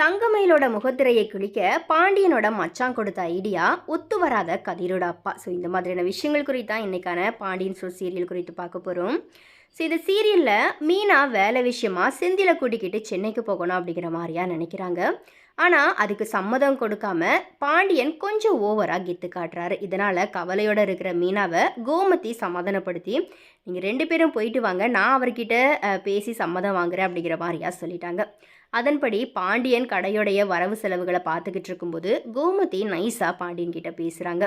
தங்கமயிலோட முகத்திரையை கிழிக்க பாண்டியனோட மச்சான் கொடுத்த ஐடியா ஒத்து வராத கதிரோட அப்பா. ஸோ இந்த மாதிரியான விஷயங்கள் குறித்து தான் பாண்டியன் சொல் சீரியல் குறித்து பார்க்க போகிறோம் ஸோ இந்த சீரியலில் மீனா வேலை விஷயமா செந்தில கூட்டிக்கிட்டு சென்னைக்கு போகணும் அப்படிங்கிற மாதிரியா நினைக்கிறாங்க. ஆனால் அதுக்கு சம்மதம் கொடுக்காம பாண்டியன் கொஞ்சம் ஓவராக கெத்து காட்டுறாரு. இதனால் கவலையோடு இருக்கிற மீனாவை கோமதி சமாதானப்படுத்தி நீங்கள் ரெண்டு பேரும் போயிட்டு வாங்க. நான் அவர்கிட்ட பேசி சம்மதம் வாங்குறேன் அப்படிங்கிற மாதிரியாக சொல்லிட்டாங்க. அதன்படி பாண்டியன் கடையுடைய வரவு செலவுகளை பார்த்துக்கிட்டு இருக்கும்போது கோமதி நைஸாக பாண்டியன் கிட்ட பேசுகிறாங்க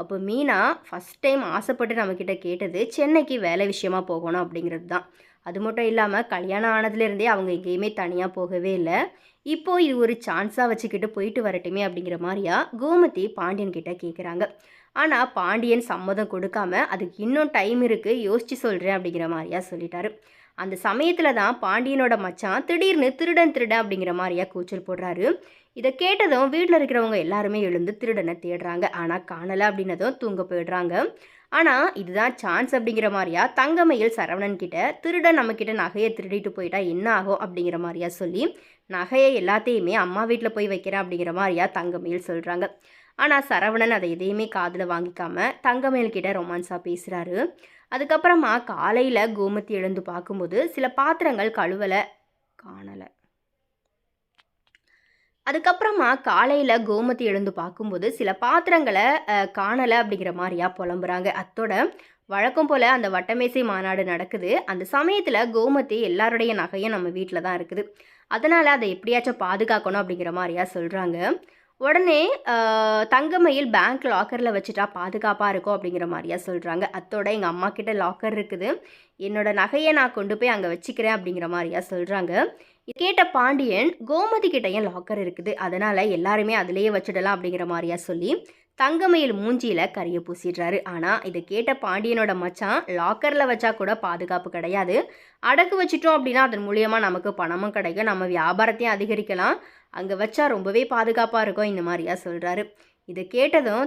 அப்போ மீனா ஃபஸ்ட் டைம் ஆசைப்பட்டு நம்மக்கிட்ட கேட்டது சென்னைக்கு வேலை விஷயமா போகணும் அப்படிங்கிறது தான். அது மட்டும் இல்லாமல் கல்யாணம் ஆனதுலேருந்தே அவங்க எங்கேயுமே தனியாக போகவே இல்லை. இப்போ இது ஒரு சான்ஸாக வச்சுக்கிட்டு போயிட்டு வரட்டுமே அப்படிங்கிற மாதிரியா கோமதி பாண்டியன் கிட்ட கேட்குறாங்க ஆனால் பாண்டியன் சம்மதம் கொடுக்காம அதுக்கு இன்னும் டைம் இருக்குது யோசிச்சு சொல்கிறேன் அப்படிங்கிற மாதிரியா சொல்லிட்டாரு. அந்த சமயத்தில் தான் பாண்டியனோட மச்சான் திடீர்னு திருடன் திருடன் அப்படிங்கிற மாதிரியா கூச்சல் போடுறாரு. இதை கேட்டதும் வீட்டில் இருக்கிறவங்க எல்லாருமே எழுந்து திருடனை தேடுறாங்க. ஆனால் காணலை அப்படின்னதும் தூங்க போயிடுறாங்க. ஆனால் இதுதான் சான்ஸ் அப்படிங்கிற மாதிரியா? தங்கமயில் சரவணன் கிட்ட திருடன் நம்மக்கிட்ட நகையை திருடிட்டு போயிட்டா என்ன ஆகும் அப்படிங்கிற மாதிரியா சொல்லி நகையை எல்லாத்தையுமே அம்மா வீட்டில் போய் வைக்கிறேன் அப்படிங்கிற மாதிரியா தங்கமயில் சொல்கிறாங்க ஆனால் சரவணன் அதை எதையுமே காதில் வாங்கிக்காம தங்கமயில் கிட்ட ரொமான்ஸாக பேசுகிறாரு அதுக்கப்புறமா காலையில் கோமதி எழுந்து பார்க்கும்போது சில பாத்திரங்கள் கழுவலை காணலை. அதுக்கப்புறமா காலையில் கோமதி எழுந்து பார்க்கும்போது சில பாத்திரங்களை காணலை அப்படிங்கிற மாதிரியா புலம்புறாங்க. அத்தோட வழக்கம் போல் அந்த வட்டமேசை மாநாடு நடக்குது. அந்த சமயத்தில் கோமதி எல்லாருடைய நகையும் நம்ம வீட்டில் தான் இருக்குது. அதனால் அதை எப்படியாச்சும் பாதுகாக்கணும் அப்படிங்கிற மாதிரியா சொல்கிறாங்க உடனே தங்கமயில் பேங்க் லாக்கரில் வச்சுட்டா பாதுகாப்பாக இருக்கும் அப்படிங்கிற மாதிரியா சொல்கிறாங்க அத்தோட எங்கள் அம்மா கிட்ட லாக்கர் இருக்குது. என்னோட நகையை நான் கொண்டு போய் அங்கே வச்சுக்கிறேன் அப்படிங்கிற மாதிரியா சொல்கிறாங்க கேட்ட பாண்டியன் கோமதி கிட்டயும் லாக்கர் இருக்குது. அதனால் எல்லாருமே அதிலேயே வச்சிடலாம் அப்படிங்கிற மாதிரியா சொல்லி தங்கமயில் மூஞ்சியில் கரிய பூசிடுறாரு. ஆனால் இதை கேட்ட பாண்டியனோட மச்சான் லாக்கரில் வச்சா கூட பாதுகாப்பு கிடையாது. அடகு வச்சிட்டோம் அப்படின்னா அதன் மூலியமாக நமக்கு பணமும் கிடைக்கும். நம்ம வியாபாரத்தையும் அதிகரிக்கலாம். அங்கே வச்சா ரொம்பவே பாதுகாப்பாக இருக்கும். இந்த மாதிரியா சொல்கிறாரு இதை கேட்டதும்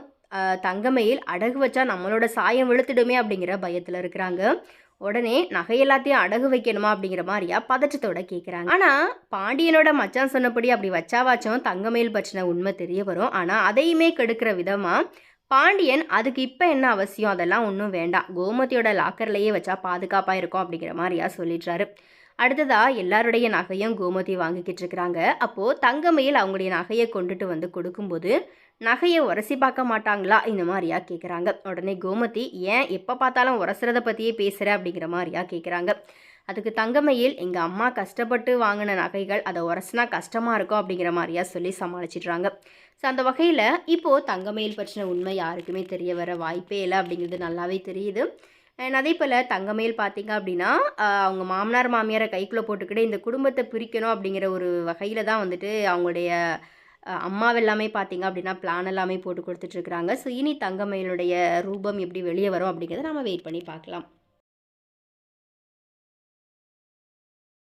தங்கமயில் அடகு வச்சா நம்மளோட சாயம் வெளுத்துடுமே அப்படிங்கிற பயத்தில் இருக்கிறாங்க. உடனே நகை எல்லாத்தையும் அடகு வைக்கணுமா அப்படிங்கிற மாதிரியா பதற்றத்தோட கேட்குறாங்க ஆனால் பாண்டியனோட மச்சான் சொன்னபடி அப்படி வச்சாவாச்சும் தங்கமயில் பற்றின உண்மை தெரிய வரும். ஆனால் அதையுமே கெடுக்கிற விதமாக பாண்டியன் அதுக்கு இப்போ என்ன அவசியம்? அதெல்லாம் ஒன்றும் வேண்டாம். கோமதியோட லாக்கர்லேயே வச்சா பாதுகாப்பாக இருக்கும் அப்படிங்கிற மாதிரியா சொல்லிடுறாரு. அடுத்ததா எல்லாருடைய நகையும் கோமதி வாங்கிக்கிட்டு இருக்கிறாங்க. அப்போது தங்கமையில் அவங்களுடைய நகையை கொண்டுட்டு வந்து கொடுக்கும்போது நகையை உரசி பார்க்க மாட்டாங்களா? இந்த மாதிரியா கேட்குறாங்க உடனே கோமதி ஏன்? எப்போ பார்த்தாலும் உரசுறத பற்றியே பேசுகிற அப்படிங்கிற மாதிரியா கேட்குறாங்க அதுக்கு தங்கமையில் எங்கள் அம்மா கஷ்டப்பட்டு வாங்கின நகைகள் அதை உரசினா கஷ்டமாக இருக்கும் அப்படிங்கிற மாதிரியா சொல்லி சமாளிச்சிடுறாங்க. ஸோ அந்த வகையில் இப்போது தங்கமயில் பற்றின உண்மை யாருக்குமே தெரிய வர வாய்ப்பே இல்லை அப்படிங்கிறது நல்லாவே தெரியுது. அண்ட் அதே போல் தங்கமயில் பார்த்தீங்க அப்படின்னா அவங்க மாமனார் மாமியாரை கைக்குள்ளே போட்டுக்கிட்டு இந்த குடும்பத்தை பிரிக்கணும் அப்படிங்கிற ஒரு வகையில் தான் வந்துட்டு அவங்களுடைய அம்மாவெல்லாமே பார்த்தீங்க அப்படின்னா பிளான் எல்லாமே போட்டு கொடுத்துட்ருக்குறாங்க ஸோ இனி தங்கமயிலுடைய ரூபம் எப்படி வெளியே வரும் அப்படிங்கிறத நம்ம வெயிட் பண்ணி பார்க்கலாம்.